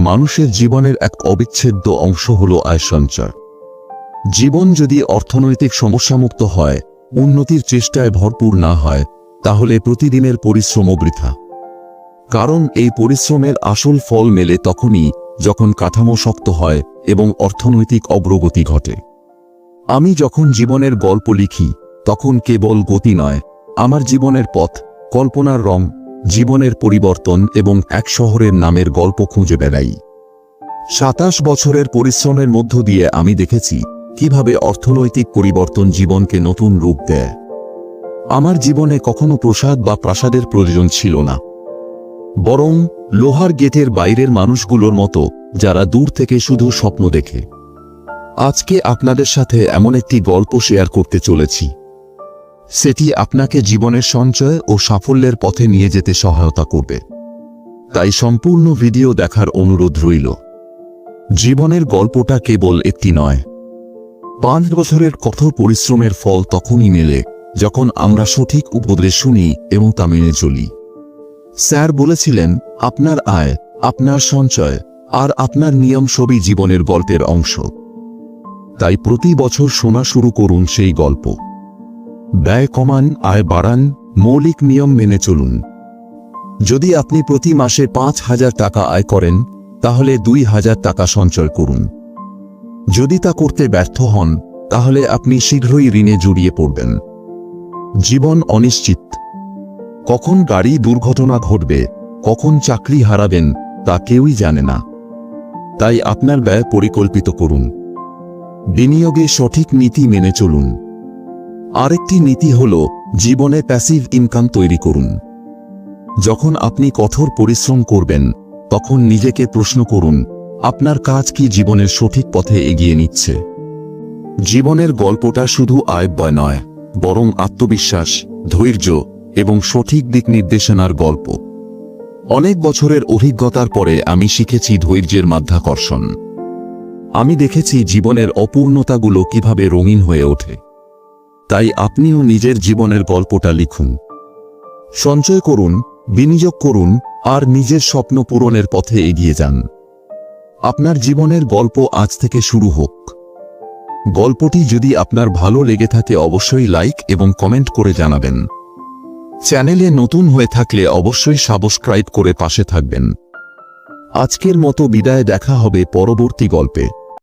মানুষের জীবনের এক অবিচ্ছেদ্য অংশ হল আয় সঞ্চয়। জীবন যদি অর্থনৈতিক সমস্যামুক্ত হয়, উন্নতির চেষ্টায় ভরপুর না হয়, তাহলে প্রতিদিনের পরিশ্রম বৃথা। কারণ এই পরিশ্রমের আসল ফল মেলে তখনই যখন কাঠামো শক্ত হয় এবং অর্থনৈতিক অগ্রগতি ঘটে। আমি যখন জীবনের গল্প লিখি, তখন কেবল গতি নয়, আমার জীবনের পথ, কল্পনার রং জীবনের পরিবর্তন এবং এক শহরের নামের গল্প খুঁজে বেড়াই। সাতাশ বছরের পরিশ্রমের মধ্য দিয়ে আমি দেখেছি কীভাবে অর্থনৈতিক পরিবর্তন জীবনকে নতুন রূপ দেয়। আমার জীবনে কখনো প্রসাদ বা প্রাসাদের প্রয়োজন ছিল না। বরং লোহার গেটের বাইরের মানুষগুলোর মতো যারা দূর থেকে শুধু স্বপ্ন দেখে। আজকে আপনাদের সাথে এমন একটি গল্প শেয়ার করতে চলেছি। সেটি আপনাকে জীবনের সঞ্চয় ও সাফল্যের পথে নিয়ে যেতে সহায়তা করবে। তাই সম্পূর্ণ ভিডিও দেখার অনুরোধ রইল। জীবনের গল্পটা কেবল একটি নয়। পাঁচ বছরের কঠোর পরিশ্রমের ফল তখনই মেলে, যখন আমরা সঠিক উপদেশ শুনি এবং তা মেনে চলি। স্যার বলেছিলেন, আপনার আয়, আপনার সঞ্চয়, আর আপনার নিয়ম সবই জীবনের গল্পের অংশ। তাই প্রতি বছর শোনা শুরু করুন সেই গল্প। ব্যয় কমান, আয় বাড়ান, মৌলিক নিয়ম মেনে চলুন। যদি আপনি প্রতি মাসে পাঁচ হাজার টাকা আয় করেন, তাহলে দুই হাজার টাকা সঞ্চয় করুন। যদি তা করতে ব্যর্থ হন, তাহলে আপনি শীঘ্রই ঋণে জড়িয়ে পড়বেন। জীবন অনিশ্চিত। কখন গাড়ি দুর্ঘটনা ঘটবে, কখন চাকরি হারাবেন, তা কেউই জানে না। তাই আপনার ব্যয় পরিকল্পিত করুন। বিনিয়োগে সঠিক নীতি মেনে চলুন। আরেকটি নীতি হল, জীবনে প্যাসিভ ইনকাম তৈরি করুন। যখন আপনি কঠোর পরিশ্রম করবেন, তখন নিজেকে প্রশ্ন করুন, আপনার কাজ কি জীবনের সঠিক পথে এগিয়ে নিচ্ছে? জীবনের গল্পটা শুধু আয় বয় নয়, বরং আত্মবিশ্বাস, ধৈর্য এবং সঠিক দিক নির্দেশনার গল্প। অনেক বছরের অভিজ্ঞতার পরে আমি শিখেছি ধৈর্যের মাধ্যাকর্ষণ। আমি দেখেছি জীবনের অপূর্ণতাগুলো কীভাবে রঙিন হয়ে ওঠে। তাই আপনিও নিজের জীবনের গল্পটা লিখুন। সঞ্চয় করুন, বিনিয়োগ করুন, আর নিজের স্বপ্ন পূরণের পথে এগিয়ে যান। আপনার জীবনের গল্প আজ থেকে শুরু হোক। গল্পটি যদি আপনার ভালো লেগে থাকে অবশ্যই লাইক এবং কমেন্ট করে জানাবেন। চ্যানেলে নতুন হয়ে থাকলে অবশ্যই সাবস্ক্রাইব করে পাশে থাকবেন। আজকের মতো বিদায়, দেখা হবে পরবর্তী গল্পে।